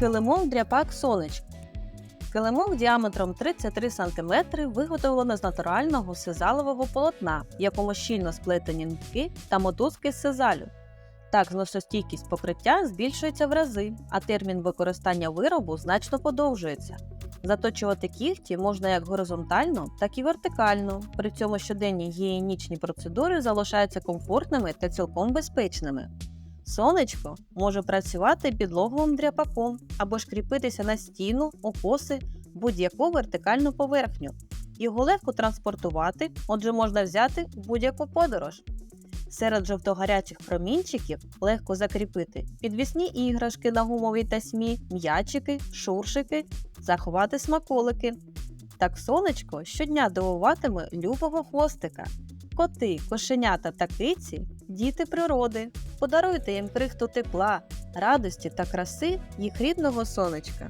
Килимок дряпак сонечко. Килимок діаметром 33 см виготовлено з натурального сизалового полотна, в якому щільно сплетені нитки та мотузки з сизалю. Так, зносостійкість покриття збільшується в рази, а термін використання виробу значно подовжується. Заточувати кігті можна як горизонтально, так і вертикально. При цьому щоденні гігієнічні процедури залишаються комфортними та цілком безпечними. Сонечко може працювати підлоговим дряпаком або ж кріпитися на стіну, окоси, будь-яку вертикальну поверхню. Його легко транспортувати, отже, можна взяти в будь-яку подорож. Серед жовтогарячих промінчиків легко закріпити підвісні іграшки на гумовій тасьмі, м'ячики, шуршики, заховати смаколики. Так сонечко щодня дивуватиме любого хвостика. Коти, кошенята та киці діти природи. Подаруйте їм крихту тепла, радості та краси їх рідного сонечка.